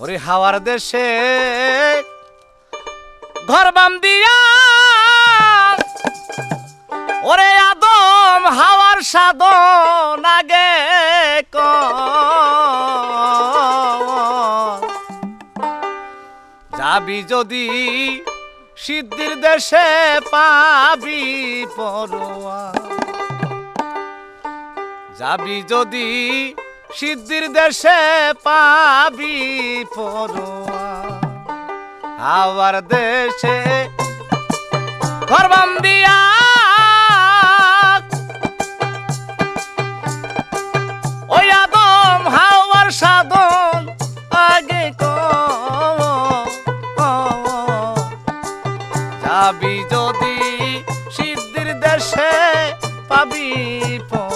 ওরে হাওয়ার দেশে ঘর বাম দিয়া ওরে আদম, হাওয়ার সাধন আগে কর। যাবি যদি সিদ্ধির দেশে পাবি পড়ুয়া যাবি যদি সিদ্ধির দেশে পাবি পড়ুয়া। আবার দেশে ওই যদি সিদ্ধির দেশে পাবি পরোয়া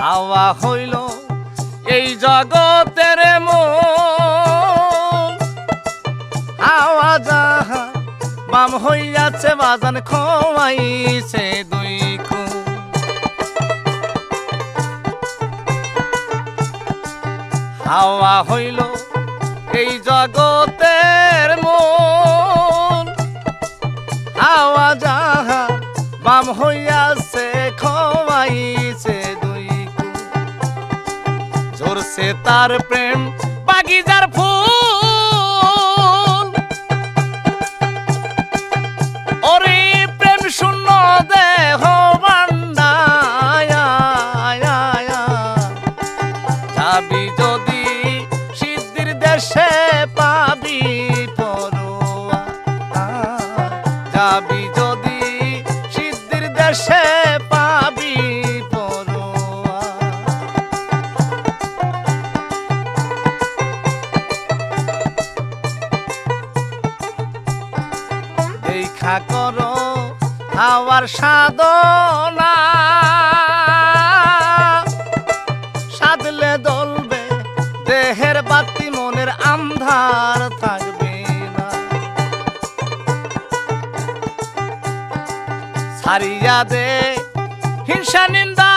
হাওয়া হইল এই জগতের যাহা বাম হইয়াছে, বাজান খোয়াইছে দুই খুন। হাওয়া হইল এই জগতের মন হাওয়া যাহা বাম হইয়াছে, খোয়াইছে ঝরছে তার প্রেম বাগিজার ফুল। ওরে প্রেম শূন্য দেহ যাবি যদি সিদ্ধির দেশে পাবি পড়ুয়া যাবি যদি সিদ্ধির দেশে দেখা করো হাওয়ার সাধনা। সাধলে দলবে দেহের বাতি মনের আন্ধার থাকবে না। সারিয়া দে হিংসা, নিন্দা।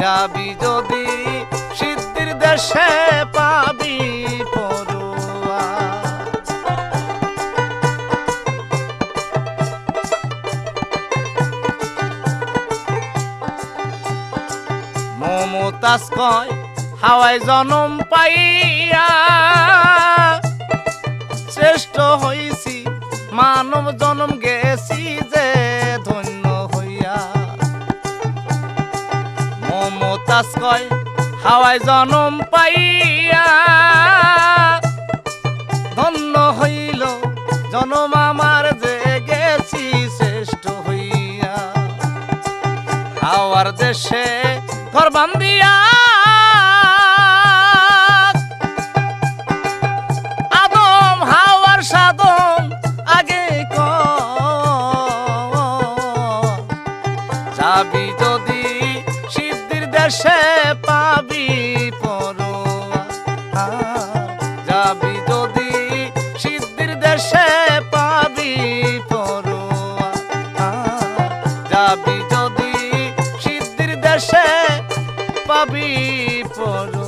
যাবি যদি সিদ্ধির দেশে পাবি পরোয়া মমতাজ কয়, হাওয়ায় জনম পাইয়া। শ্রেষ্ঠ হইছি, মানব জনম গেছি যে মমতাজ কয়, হাওয়ায় জনম পাইয়া। ধন্য হইল জনম আমার যে গেছি শ্রেষ্ঠ হইয়া। হাওয়ার দেশে ঘর বান্দিয়া যদি দেশে পাবি যদি সিদ্ধির দেশে পাবি যাবি যদি সিদ্ধির দেশে পাবি পর